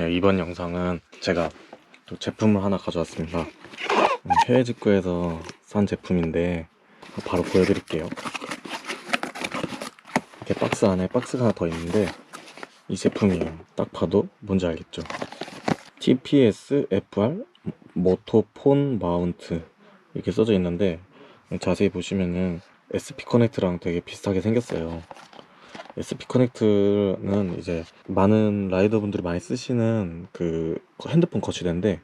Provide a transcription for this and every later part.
네, 이번 영상은 제가 또 제품을 하나 가져왔습니다. 음, 해외 직구에서 산 제품인데 바로 보여드릴게요. 이렇게 박스 안에 박스가 하나 더 있는데 이 제품이에요. 딱 봐도 뭔지 알겠죠? TPS FR 모토폰 마운트 이렇게 써져 있는데 자세히 보시면은 SP 커넥트랑 되게 비슷하게 생겼어요. SP 커넥트는 이제 많은 라이더분들이 많이 쓰시는 그 핸드폰 거치대인데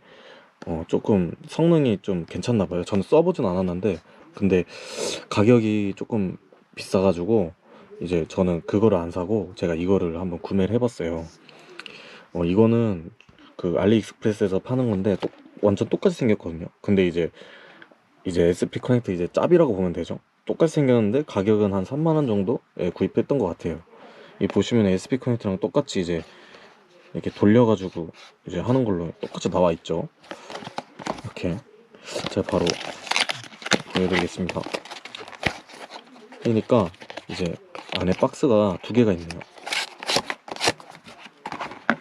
어 조금 성능이 좀 괜찮나 봐요. 저는 써보진 않았는데 근데 가격이 조금 비싸가지고 이제 저는 그거를 안 사고 제가 이거를 한번 구매를 해봤어요. 어 이거는 그 알리익스프레스에서 파는 건데 똑- 완전 똑같이 생겼거든요. 근데 이제 이제 SP 커넥트 이제 짭이라고 보면 되죠. 똑같이 생겼는데 가격은 한 3만 원 정도에 구입했던 것 같아요. 이 보시면 SP 커넥트랑 똑같이 이제 이렇게 돌려가지고 이제 하는 걸로 똑같이 나와 있죠. 이렇게 제가 바로 보여드리겠습니다. 그러니까 이제 안에 박스가 두 개가 있네요.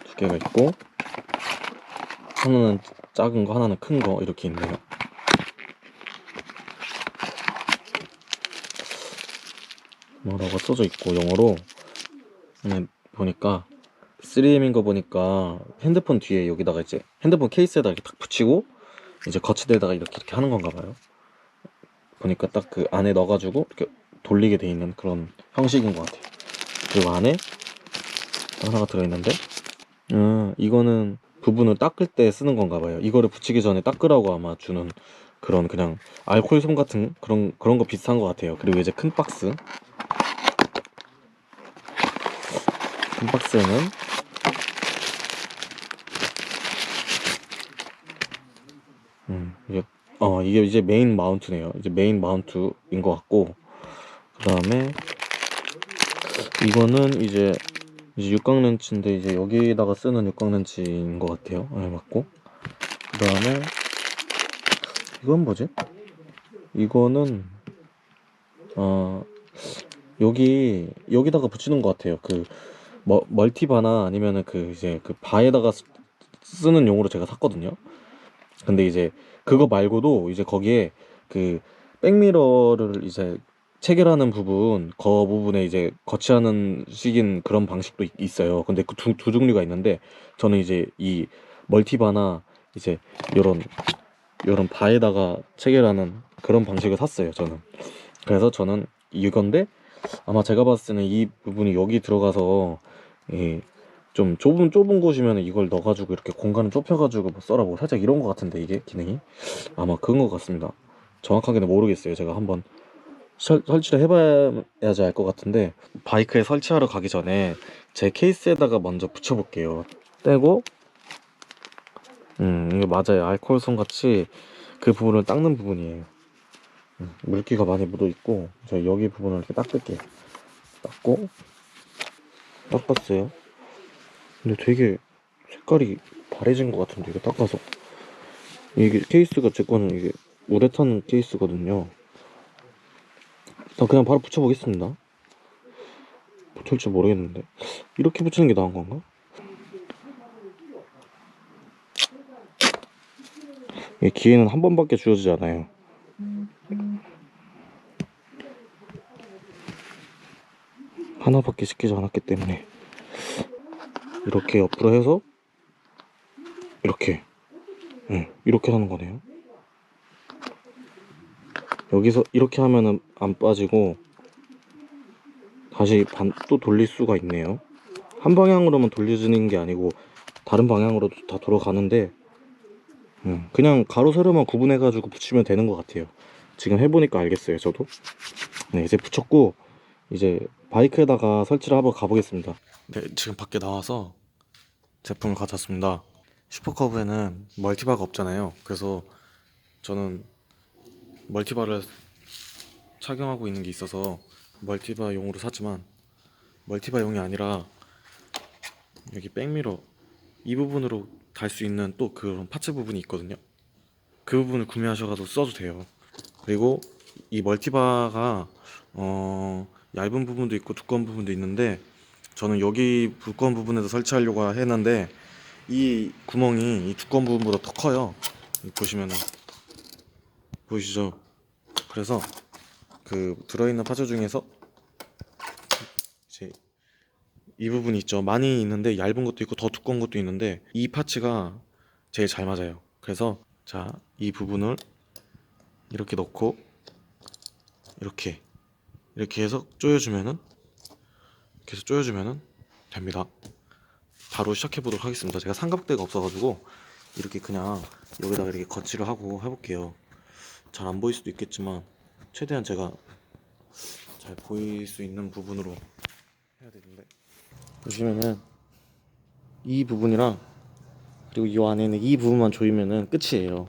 두 개가 있고 하나는 작은 거 하나는 큰 거 이렇게 있네요. 뭐라고 써져 있고 영어로 음, 보니까 3M인 거 보니까 핸드폰 뒤에 여기다가 이제 핸드폰 케이스에다 이렇게 딱 붙이고 이제 거치대에다가 이렇게 이렇게 하는 건가 봐요. 보니까 딱 그 안에 넣어가지고 이렇게 돌리게 돼 있는 그런 형식인 것 같아요. 그리고 안에 또 하나가 들어있는데, 음, 이거는 부분을 닦을 때 쓰는 건가 봐요. 이거를 붙이기 전에 닦으라고 아마 주는 그런 그냥 알코올 솜 같은 그런 그런 거 비슷한 것 같아요. 그리고 이제 큰 박스, 큰 박스에는 음, 이게 어 이게 이제 메인 마운트네요. 이제 메인 마운트인 것 같고 그 다음에 이거는 이제 이제 육각 렌치인데 이제 여기다가 쓰는 육각 렌치인 것 같아요. 네, 맞고 그 다음에 이건 뭐지? 이거는 어 여기 여기다가 붙이는 것 같아요. 그 머, 멀티바나 아니면은 그 이제 그 바에다가 쓰- 쓰는 용으로 제가 샀거든요. 근데 이제 그거 말고도 이제 거기에 그 백미러를 이제 체결하는 부분, 그 부분에 이제 거치하는 식인 그런 방식도 있- 있어요. 근데 그 두, 두 종류가 있는데 저는 이제 이 멀티바나 이제 요런 요런 바에다가 체결하는 그런 방식을 샀어요. 저는. 그래서 저는 이건데 아마 제가 봤을 때는 이 부분이 여기 들어가서 예, 좀 좁은 좁은 곳이면 이걸 넣어가지고 이렇게 공간을 좁혀가지고 뭐 써라고 살짝 이런 것 같은데 이게 기능이 아마 그런 것 같습니다. 정확하게는 모르겠어요. 제가 한번 설, 설치를 해봐야지 알 것 같은데 바이크에 설치하러 가기 전에 제 케이스에다가 먼저 붙여볼게요. 떼고 음 이게 맞아요. 알코올 솜 같이 그 부분을 닦는 부분이에요. 음, 물기가 많이 묻어 있고 저 여기 부분을 이렇게 닦을게요. 닦고 닦았어요. 근데 되게 색깔이 바래진 것 같은데 이거 닦아서 이게 케이스가 제 거는 이게 우레탄 케이스거든요. 일단 그냥 바로 붙여보겠습니다. 붙을지 모르겠는데 이렇게 붙이는 게 나은 건가? 이 기회는 한 번밖에 주어지지 않아요. 하나밖에 시키지 않았기 때문에 이렇게 옆으로 해서 이렇게 응, 이렇게 하는 거네요. 여기서 이렇게 하면은 안 빠지고 다시 반 또 돌릴 수가 있네요. 한 방향으로만 돌려지는 게 아니고 다른 방향으로도 다 돌아가는데 음, 그냥 가로 세로만 구분해 가지고 붙이면 되는 것 같아요. 지금 해보니까 알겠어요, 저도. 네, 이제 붙였고 이제 바이크에다가 설치를 한번 가보겠습니다. 네, 지금 밖에 나와서 제품을 가져왔습니다. 슈퍼커브에는 멀티바가 없잖아요. 그래서 저는 멀티바를 착용하고 있는 게 있어서 멀티바용으로 샀지만 멀티바용이 아니라 여기 백미러 이 부분으로 달 수 있는 또 그런 파츠 부분이 있거든요. 그 부분을 구매하셔가지고 써도 돼요. 그리고 이 멀티바가 어 얇은 부분도 있고 두꺼운 부분도 있는데 저는 여기 두꺼운 부분에서 설치하려고 했는데 이 구멍이 이 두꺼운 부분보다 더 커요. 이 보시면은 보이시죠? 그래서 그 들어있는 파츠 중에서 이제 이 부분이 있죠. 많이 있는데 얇은 것도 있고 더 두꺼운 것도 있는데 이 파츠가 제일 잘 맞아요. 그래서 자, 이 부분을 이렇게 넣고 이렇게 이렇게 해서 조여주면은 해서 조여주면은 됩니다. 바로 시작해 보도록 하겠습니다. 제가 삼각대가 없어가지고 이렇게 그냥 여기다가 이렇게 거치를 하고 해볼게요. 잘 안 보일 수도 있겠지만 최대한 제가 잘 보일 수 있는 부분으로 해야 되는데 보시면은 이 부분이랑 그리고 이 안에는 이 부분만 조이면은 끝이에요.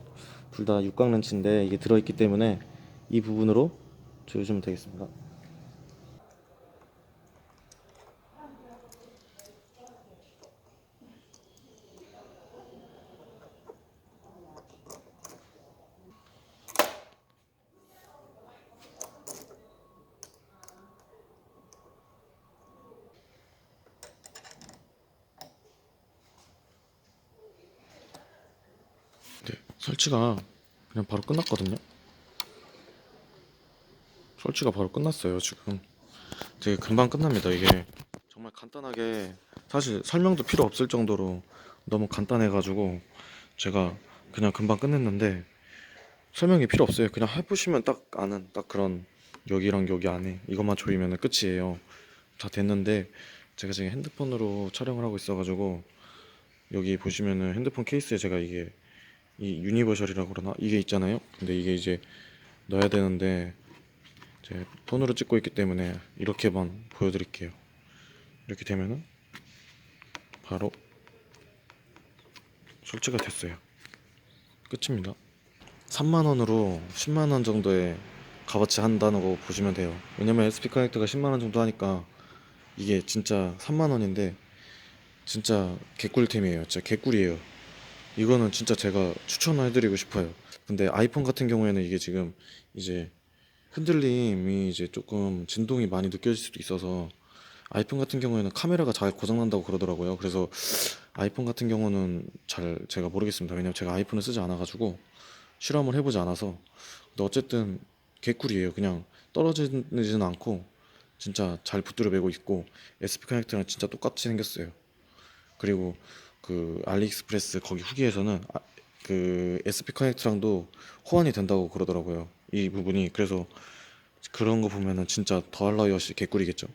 둘 다 육각 렌치인데 이게 들어있기 때문에 이 부분으로 조여주면 되겠습니다. 네, 설치가 그냥 바로 끝났거든요. 설치가 바로 끝났어요, 지금. 되게 금방 끝납니다, 이게. 정말 간단하게, 사실 설명도 필요 없을 정도로 너무 간단해가지고, 제가 그냥 금방 끝냈는데, 설명이 필요 없어요. 그냥 해보시면 딱 아는, 딱 그런, 여기랑 여기 안에 이것만 조이면 끝이에요. 다 됐는데, 제가 지금 핸드폰으로 촬영을 하고 있어가지고, 여기 보시면은 핸드폰 케이스에 제가 이게 이 유니버셜이라고 그러나 이게 있잖아요. 근데 이게 이제 넣어야 되는데 제 폰으로 찍고 있기 때문에 이렇게만 보여드릴게요. 이렇게 되면은 바로 설치가 됐어요. 끝입니다. 3만 원으로 10만 원 정도의 값어치 한다는 거 보시면 돼요. 왜냐면 SP 커넥터가 10만 원 정도 하니까 이게 진짜 3만 원인데 진짜 개꿀템이에요. 진짜 개꿀이에요. 이거는 진짜 제가 추천해드리고 싶어요. 근데 아이폰 같은 경우에는 이게 지금 이제 흔들림이 이제 조금 진동이 많이 느껴질 수도 있어서 아이폰 같은 경우에는 카메라가 잘 고장난다고 그러더라고요. 그래서 아이폰 같은 경우는 잘 제가 모르겠습니다. 왜냐면 제가 아이폰을 쓰지 않아가지고 실험을 해보지 않아서. 근데 어쨌든 개꿀이에요. 그냥 떨어지지는 않고 진짜 잘 붙들어 매고 있고 SP 커넥터랑 진짜 똑같이 생겼어요. 그리고 그 알리익스프레스 거기 후기에서는 아, 그 SP 커넥트랑도 호환이 된다고 그러더라고요. 이 부분이 그래서 그런 거 보면은 진짜 더할라이엇이 개꿀이겠죠.